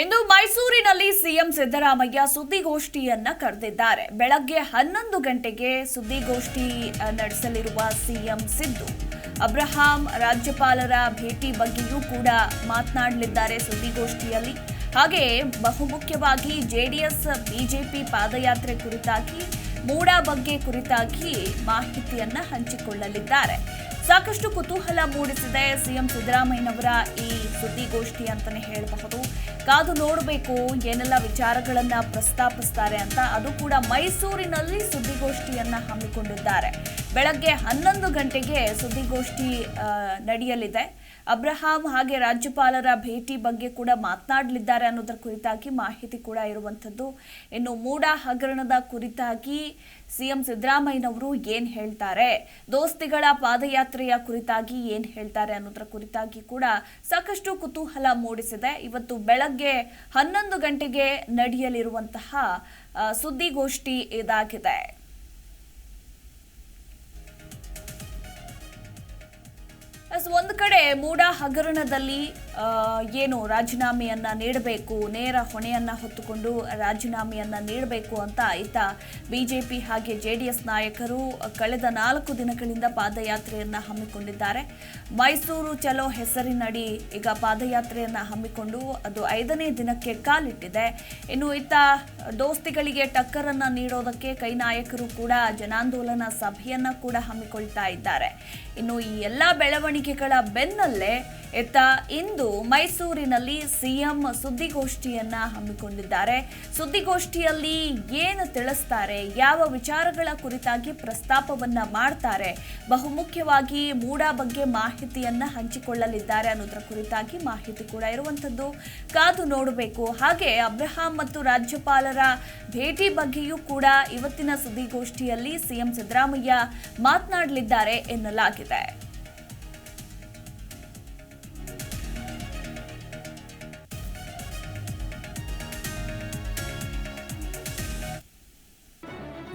ಇಂದು ಮೈಸೂರಿನಲ್ಲಿ ಸಿಎಂ ಸಿದ್ದರಾಮಯ್ಯ ಸುದ್ದಿಗೋಷ್ಠಿಯನ್ನ ಕರೆದಿದ್ದಾರೆ. ಬೆಳಗ್ಗೆ ಹನ್ನೊಂದು ಗಂಟೆಗೆ ಸುದ್ದಿಗೋಷ್ಠಿ ನಡೆಸಲಿರುವ ಸಿಎಂ ಸಿದ್ದು. ಅಬ್ರಹಾಂ ರಾಜ್ಯಪಾಲರ ಭೇಟಿ ಬಗ್ಗೆಯೂ ಕೂಡ ಮಾತನಾಡಲಿದ್ದಾರೆ ಸುದ್ದಿಗೋಷ್ಠಿಯಲ್ಲಿ. ಹಾಗೆ ಬಹುಮುಖ್ಯವಾಗಿ ಜೆಡಿಎಸ್, ಬಿಜೆಪಿ ಪಾದಯಾತ್ರೆ ಕುರಿತಾಗಿ, ಮೂಡಾ ಬಗ್ಗೆ ಕುರಿತಾಗಿ ಮಾಹಿತಿಯನ್ನ ಹಂಚಿಕೊಳ್ಳಲಿದ್ದಾರೆ. ಸಾಕಷ್ಟು ಕುತೂಹಲ ಮೂಡಿಸಿದೆ ಸಿಎಂ ಸಿದ್ದರಾಮಯ್ಯನವರ ಈ ಸುದ್ದಿಗೋಷ್ಠಿ ಅಂತಲೇ ಹೇಳಬಹುದು. ಕಾದು ನೋಡಬೇಕು, ಏನೆಲ್ಲ ವಿಚಾರಗಳನ್ನ ಪ್ರಸ್ತಾಪಿಸ್ತಾರೆ ಅಂತ. ಅದು ಕೂಡ ಮೈಸೂರಿನಲ್ಲಿ ಸುದ್ದಿಗೋಷ್ಠಿಯನ್ನ ಹಮ್ಮಿಕೊಂಡಿದ್ದಾರೆ. ಬೆಳಗ್ಗೆ ಹನ್ನೊಂದು ಗಂಟೆಗೆ ಸುದ್ದಿಗೋಷ್ಠಿ ನಡೆಯಲಿದೆ. ಅಬ್ರಹಾಂ ಹಾಗೆ ರಾಜ್ಯಪಾಲರ ಭೇಟಿ ಬಗ್ಗೆ ಕೂಡ ಮಾತನಾಡಲಿದ್ದಾರೆ ಅನ್ನೋದರ ಕುರಿತಾಗಿ ಮಾಹಿತಿ ಕೂಡ ಇರುವಂಥದ್ದು. ಇನ್ನು ಮೂಡ ಹಗರಣದ ಕುರಿತಾಗಿ ಸಿಎಂ ಸಿದ್ದರಾಮಯ್ಯನವರು ಏನು ಹೇಳ್ತಾರೆ? ದೋಸ್ತಿಗಳ ಪಾದಯಾತ್ರೆಯ ಕುರಿತಾಗಿ ಏನು ಹೇಳ್ತಾರೆ ಅನ್ನೋದರ ಕುರಿತಾಗಿ ಕೂಡ ಸಾಕಷ್ಟು ಕುತೂಹಲ ಮೂಡಿಸಿದೆ. ಇವತ್ತು ಬೆಳಗ್ಗೆ ಹನ್ನೊಂದು ಗಂಟೆಗೆ ನಡೆಯಲಿರುವಂತಹ ಸುದ್ದಿಗೋಷ್ಠಿ ಇದಾಗಿದೆ. ಒಂದು ಕಡೆ ಮೂಡ ಹಗರಣದಲ್ಲಿ ಏನು ರಾಜೀನಾಮೆಯನ್ನು ನೀಡಬೇಕು, ನೇರ ಹೊಣೆಯನ್ನ ಹೊತ್ತುಕೊಂಡು ರಾಜೀನಾಮೆಯನ್ನು ನೀಡಬೇಕು ಅಂತ ಇತ್ತ ಬಿಜೆಪಿ ಹಾಗೆ ಜೆಡಿಎಸ್ ನಾಯಕರು ಕಳೆದ ನಾಲ್ಕು ದಿನಗಳಿಂದ ಪಾದಯಾತ್ರೆಯನ್ನ ಹಮ್ಮಿಕೊಂಡಿದ್ದಾರೆ. ಮೈಸೂರು ಚಲೋ ಹೆಸರಿನಡಿ ಈಗ ಪಾದಯಾತ್ರೆಯನ್ನ ಹಮ್ಮಿಕೊಂಡು ಅದು ಐದನೇ ದಿನಕ್ಕೆ ಕಾಲಿಟ್ಟಿದೆ. ಇನ್ನು ಈತ ದೋಸ್ತಿಗಳಿಗೆ ಟಕ್ಕರನ್ನ ನೀಡೋದಕ್ಕೆ ಕೈ ನಾಯಕರು ಕೂಡ ಜನಾಂದೋಲನ ಸಭೆಯನ್ನ ಕೂಡ ಹಮ್ಮಿಕೊಳ್ತಾ ಇದ್ದಾರೆ. ಇನ್ನು ಈ ಎಲ್ಲ ಬೆಳವಣಿಗೆಗಳ ಬೆನ್ನಲ್ಲೇ ಈತ ಇಂದು ಮೈಸೂರಿನಲ್ಲಿ ಸಿಎಂ ಸುದ್ದಿಗೋಷ್ಠಿಯನ್ನ ಹಮ್ಮಿಕೊಂಡಿದ್ದಾರೆ. ಸುದ್ದಿಗೋಷ್ಠಿಯಲ್ಲಿ ಏನು ತಿಳಿಸ್ತಾರೆ? ಯಾವ ವಿಚಾರಗಳ ಕುರಿತಾಗಿ ಪ್ರಸ್ತಾಪವನ್ನ ಮಾಡ್ತಾರೆ? ಬಹುಮುಖ್ಯವಾಗಿ ಮೂಡ ಬಗ್ಗೆ ಮಾಹಿತಿಯನ್ನ ಹಂಚಿಕೊಳ್ಳಲಿದ್ದಾರೆ ಅನ್ನೋದರ ಕುರಿತಾಗಿ ಮಾಹಿತಿ ಕೂಡ ಇರುವಂತದ್ದು ಕಾದು ನೋಡಬೇಕು. ಹಾಗೆ ಅಬ್ರಹಾಂ ಮತ್ತು ರಾಜ್ಯಪಾಲರ ಭೇಟಿ ಬಗ್ಗೆಯೂ ಕೂಡ ಇವತ್ತಿನ ಸುದ್ದಿಗೋಷ್ಠಿಯಲ್ಲಿ ಸಿಎಂ ಸಿದ್ದರಾಮಯ್ಯ ಮಾತನಾಡಲಿದ್ದಾರೆ ಎನ್ನಲಾಗಿದೆ.